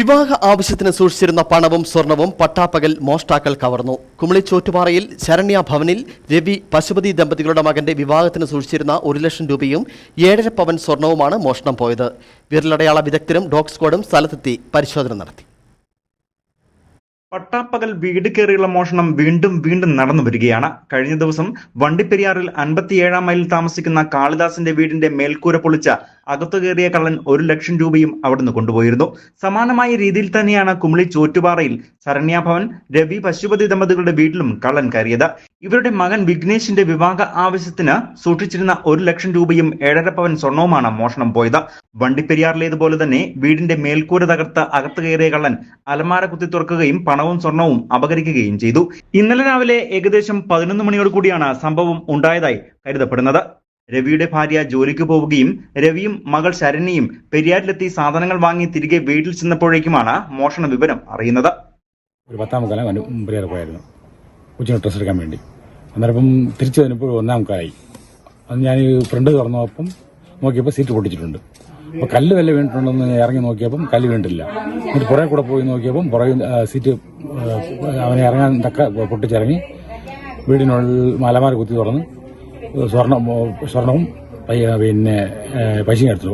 വിവാഹ ആവശ്യത്തിന് സൂക്ഷിച്ചിരുന്ന പണവും സ്വർണവും പട്ടാപ്പകൽ മോഷ്ടാക്കൾ കവർന്നു. കുമളി ചോറ്റുപാറയിൽ ശരണ്യ ഭവനിൽ രവി പശുപതി ദമ്പതികളുടെ മകന്റെ വിവാഹത്തിന് സൂക്ഷിച്ചിരുന്ന ഒരു ലക്ഷം രൂപയും ഏഴര പവൻ സ്വർണവുമാണ് മോഷണം പോയത്. വിരലടയാള വിദഗ്ധരും ഡോഗ് സ്ക്വാഡും സ്ഥലത്തെത്തി പരിശോധന നടത്തി. പട്ടാപ്പകൽ വീട് കയറിയുള്ള മോഷണം വീണ്ടും വീണ്ടും നടന്നു വരികയാണ്. കഴിഞ്ഞ ദിവസം വണ്ടിപ്പെരിയാറിൽ അൻപത്തിയേഴാം മൈലിൽ താമസിക്കുന്ന കാളിദാസിന്റെ വീടിന്റെ മേൽക്കൂര പൊളിച്ച അകത്തു കയറിയ കള്ളൻ ഒരു ലക്ഷം രൂപയും അവിടുന്ന് കൊണ്ടുപോയിരുന്നു. സമാനമായ രീതിയിൽ തന്നെയാണ് കുമളി ചോറ്റുപാറയിൽ ശരണ്യാഭവൻ രവി പശുപതി ദമ്പതികളുടെ വീട്ടിലും കള്ളൻ കയറിയത്. ഇവരുടെ മകൻ വിഘ്നേഷിന്റെ വിവാഹ ആവശ്യത്തിന് സൂക്ഷിച്ചിരുന്ന ഒരു ലക്ഷം രൂപയും ഏഴര പവൻ സ്വർണവുമാണ് മോഷണം പോയത്. വണ്ടിപ്പെരിയാറിലേതുപോലെ തന്നെ വീടിന്റെ മേൽക്കൂര തകർത്ത് അകത്ത് കയറിയ കള്ളൻ അലമാര കുത്തി തുറക്കുകയും പണവും സ്വർണവും അപകരിക്കുകയും ചെയ്തു. ഇന്നലെ രാവിലെ ഏകദേശം പതിനൊന്ന് മണിയോട് കൂടിയാണ് സംഭവം ഉണ്ടായതായി കരുതപ്പെടുന്നത്. രവിയുടെ ഭാര്യ ജോലിക്ക് പോവുകയും രവിയും മകൾ ശരണിയും പെരിയാറിലെത്തി സാധനങ്ങൾ വാങ്ങി തിരികെ വീട്ടിൽ ചെന്നപ്പോഴേക്കുമാണ് മോഷണ വിവരം അറിയുന്നത്. ഒരു പത്താം വന്നു പെരിയാർ പോയായിരുന്നു. കൊച്ചിന് ഡ്രസ്സ് എടുക്കാൻ വേണ്ടി. അന്നേരം തിരിച്ചു വന്നപ്പോൾ ഒന്നാം മുക്കാലായി അത് ഞാൻ ഫ്രണ്ട് തുറന്നപ്പം നോക്കിയപ്പോൾ സീറ്റ് പൊട്ടിച്ചിട്ടുണ്ട്. അപ്പോൾ കല്ല് വല്ല വീണിട്ടുണ്ടെന്ന് ഇറങ്ങി നോക്കിയപ്പം കല്ല് വീണിട്ടില്ല. എന്നിട്ട് പുറകെ കൂടെ പോയി നോക്കിയപ്പം പുറകെ സീറ്റ് അവനെ ഇറങ്ങാൻ തക്ക പൊട്ടിച്ചിറങ്ങി വീടിനുള്ളിൽ മലമാര കുത്തി തുറന്ന് സ്വർണം സ്വർണവും പിന്നെ പൈസയും എടുത്തു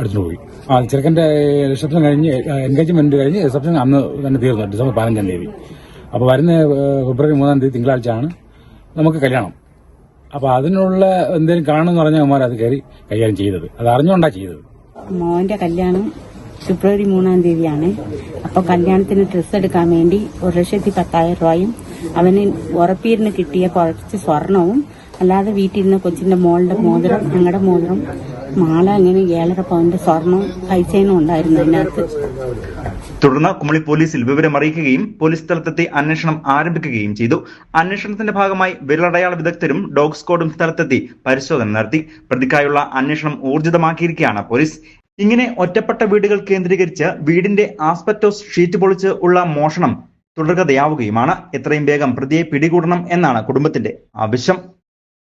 എടുത്തു പോയി. ആ ചെറുക്കന്റെ റിസപ്ഷൻ കഴിഞ്ഞ് എൻഗേജ്മെന്റ് കഴിഞ്ഞ് റിസപ്ഷൻ അന്ന് തന്നെ തീർന്നു ഡിസംബർ പതിനഞ്ചാം തീയതി. അപ്പോൾ വരുന്ന ഫെബ്രുവരി മൂന്നാം തീയതി തിങ്കളാഴ്ചയാണ് നമുക്ക് കല്യാണം. അപ്പോൾ അതിനുള്ള എന്തെങ്കിലും കാണുമെന്ന് പറഞ്ഞാൽ അമ്മമാർ അത് കയറി കൈകാര്യം ചെയ്തത്. അത് അറിഞ്ഞുകൊണ്ടാണ് ചെയ്തത്. മോന്റെ കല്യാണം ഫെബ്രുവരി മൂന്നാം തീയതിയാണ്. അപ്പോൾ കല്യാണത്തിന് ഡ്രസ്സ് എടുക്കാൻ വേണ്ടി ഒരു ലക്ഷത്തി പത്തായിരം രൂപയും അവന് ഉറപ്പീരിന് കിട്ടിയ കുറച്ച് സ്വർണവും അല്ലാതെ വീട്ടിലിരുന്ന കൊച്ചിന്റെ മോളുടെ മോതിരം ഞങ്ങളുടെ മോതിരം മാല അങ്ങനെ ഏഴര പവന്റെ സ്വർണം പൈസയും ഉണ്ടായിരുന്നു അതിനകത്ത്. തുടർന്ന് കുമളി പോലീസിൽ വിവരം അറിയിക്കുകയും പോലീസ് സ്ഥലത്തെത്തി അന്വേഷണം ആരംഭിക്കുകയും ചെയ്തു. അന്വേഷണത്തിന്റെ ഭാഗമായി വിരലടയാള വിദഗ്ധരും ഡോഗ് സ്ക്വാഡും സ്ഥലത്തെത്തി പരിശോധന നടത്തി. പ്രതിക്കായുള്ള അന്വേഷണം ഊർജിതമാക്കിയിരിക്കുകയാണ് പോലീസ്. ഇങ്ങനെ ഒറ്റപ്പെട്ട വീടുകൾ കേന്ദ്രീകരിച്ച് വീടിന്റെ ആസ്പെറ്റോസ് ഷീറ്റ് പൊളിച്ച് ഉള്ള മോഷണം തുടർകഥയാവുകയുമാണ് എത്രയും വേഗം പ്രതിയെ പിടികൂടണം എന്നാണ് കുടുംബത്തിന്റെ ആവശ്യം.